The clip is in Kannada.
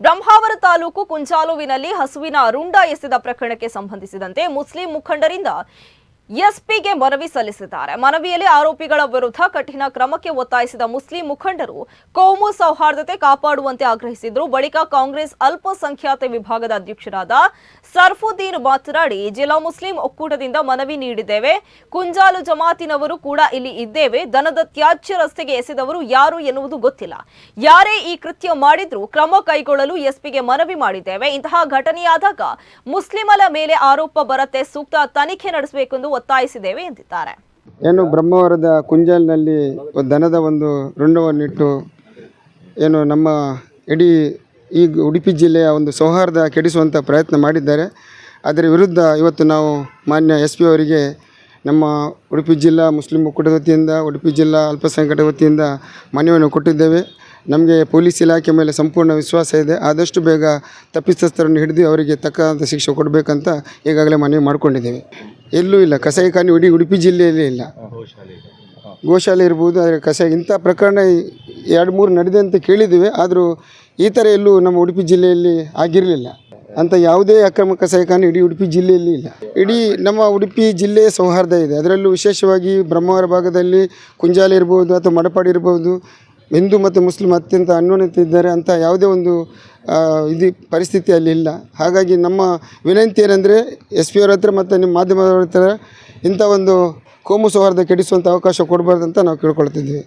ಬ್ರಹ್ಮಾವರ ತಾಲೂಕು ಕುಂಚಾಲುವಿನಲ್ಲಿ ಹಸುವಿನ ರುಂಡ ಎಸೆದ ಪ್ರಕರಣಕ್ಕೆ ಸಂಬಂಧಿಸಿದಂತೆ ಮುಸ್ಲಿಂ ಮುಖಂಡರಿಂದ ಎಸ್ಪಿಗೆ ಮನವಿ ಸಲ್ಲಿಸಿದ್ದಾರೆ. ಮನವಿಯಲ್ಲಿ ಆರೋಪಿಗಳ ವಿರುದ್ಧ ಕಠಿಣ ಕ್ರಮಕ್ಕೆ ಒತ್ತಾಯಿಸಿದ ಮುಸ್ಲಿಂ ಮುಖಂಡರು ಕೋಮು ಸೌಹಾರ್ದತೆ ಕಾಪಾಡುವಂತೆ ಆಗ್ರಹಿಸಿದ್ರು. ಬಳಿಕ ಕಾಂಗ್ರೆಸ್ ಅಲ್ಪಸಂಖ್ಯಾತ ವಿಭಾಗದ ಅಧ್ಯಕ್ಷರಾದ ಸರ್ಫುದ್ದೀನ್ ಮಾತನಾಡಿ, ಜಿಲ್ಲಾ ಮುಸ್ಲಿಂ ಒಕ್ಕೂಟದಿಂದ ಮನವಿ ನೀಡಿದ್ದೇವೆ. ಕುಂಜಾಲು ಜಮಾತಿನವರು ಕೂಡ ಇಲ್ಲಿ ಇದ್ದೇವೆ. ದನದ ತ್ಯಾಜ್ಯ ರಸ್ತೆಗೆ ಎಸೆದವರು ಯಾರು ಎನ್ನುವುದು ಗೊತ್ತಿಲ್ಲ. ಯಾರೇ ಈ ಕೃತ್ಯ ಮಾಡಿದ್ರೂ ಕ್ರಮ ಕೈಗೊಳ್ಳಲು ಎಸ್ಪಿಗೆ ಮನವಿ ಮಾಡಿದ್ದೇವೆ. ಇಂತಹ ಘಟನೆಯಾದಾಗ ಮುಸ್ಲಿಮರ ಮೇಲೆ ಆರೋಪ ಬರತ್ತೆ. ಸೂಕ್ತ ತನಿಖೆ ನಡೆಸಬೇಕೆಂದು ಒತ್ತಾಯಿಸಿದ್ದೇವೆ ಎಂದಿದ್ದಾರೆ. ಏನು ಬ್ರಹ್ಮವರದ ಕುಂಜಲ್ನಲ್ಲಿ ದನದ ಒಂದು ರುಂಡವನ್ನಿಟ್ಟು ಏನು ನಮ್ಮ ಇಡೀ ಈ ಉಡುಪಿ ಜಿಲ್ಲೆಯ ಒಂದು ಸೌಹಾರ್ದ ಕೆಡಿಸುವಂಥ ಪ್ರಯತ್ನ ಮಾಡಿದ್ದಾರೆ. ಅದರ ವಿರುದ್ಧ ಇವತ್ತು ನಾವು ಮಾನ್ಯ ಎಸ್ ಪಿ ಅವರಿಗೆ ನಮ್ಮ ಉಡುಪಿ ಜಿಲ್ಲಾ ಮುಸ್ಲಿಂ ಒಕ್ಕೂಟದ ವತಿಯಿಂದ, ಉಡುಪಿ ಜಿಲ್ಲಾ ಅಲ್ಪಸಂಖ್ಯಾತ ವತಿಯಿಂದ ಮನವಿಯನ್ನು ಕೊಟ್ಟಿದ್ದೇವೆ. ನಮಗೆ ಪೊಲೀಸ್ ಇಲಾಖೆ ಮೇಲೆ ಸಂಪೂರ್ಣ ವಿಶ್ವಾಸ ಇದೆ. ಆದಷ್ಟು ಬೇಗ ತಪ್ಪಿತಸ್ಥರನ್ನು ಹಿಡಿದು ಅವರಿಗೆ ತಕ್ಕಂಥ ಶಿಕ್ಷೆ ಕೊಡಬೇಕಂತ ಈಗಾಗಲೇ ಮನವಿ ಮಾಡಿಕೊಂಡಿದ್ದೇವೆ. ಎಲ್ಲೂ ಇಲ್ಲ. ಕಸಾಯಿಖಾನೆ ಇಡೀ ಉಡುಪಿ ಜಿಲ್ಲೆಯಲ್ಲೇ ಇಲ್ಲ. ಗೋಶಾಲೆ ಇರ್ಬೋದು ಆದರೆ ಕಸಾಯಿ ಇಂಥ ಪ್ರಕರಣ ಎರಡು ಮೂರು ನಡೆದೆ ಅಂತ ಕೇಳಿದ್ದೀವಿ. ಆದರೂ ಈ ಥರ ಎಲ್ಲೂ ನಮ್ಮ ಉಡುಪಿ ಜಿಲ್ಲೆಯಲ್ಲಿ ಆಗಿರಲಿಲ್ಲ. ಅಂತ ಯಾವುದೇ ಅಕ್ರಮ ಕಸಾಯಿಖಾನೆ ಇಡೀ ಉಡುಪಿ ಜಿಲ್ಲೆಯಲ್ಲಿ ಇಲ್ಲ. ಇಡೀ ನಮ್ಮ ಉಡುಪಿ ಜಿಲ್ಲೆ ಸೌಹಾರ್ದ ಇದೆ. ಅದರಲ್ಲೂ ವಿಶೇಷವಾಗಿ ಬ್ರಹ್ಮಾವರ ಭಾಗದಲ್ಲಿ ಕುಂಜಾಲ ಇರ್ಬೋದು ಅಥವಾ ಮಡಪಾಡಿ ಇರ್ಬೋದು ಹಿಂದೂ ಮತ್ತು ಮುಸ್ಲಿಂ ಅತ್ಯಂತ ಅನ್ಯೋನ್ಯತೆ ಇದ್ದಾರೆ ಅಂತ ಯಾವುದೇ ಒಂದು ಇದು ಪರಿಸ್ಥಿತಿ ಅಲ್ಲಿ ಇಲ್ಲ. ಹಾಗಾಗಿ ನಮ್ಮ ವಿನಂತಿ ಏನಂದರೆ ಎಸ್ ಪಿ ಅವ್ರ ಹತ್ರ ಮತ್ತು ನಿಮ್ಮ ಮಾಧ್ಯಮದವ್ರ ಹತ್ರ ಇಂಥ ಒಂದು ಕೋಮು ಸೌಹಾರ್ದ ಕೆಡಿಸುವಂಥ ಅವಕಾಶ ಕೊಡಬಾರ್ದು ಅಂತ ನಾವು ಕೇಳ್ಕೊಳ್ತಿದ್ವಿ.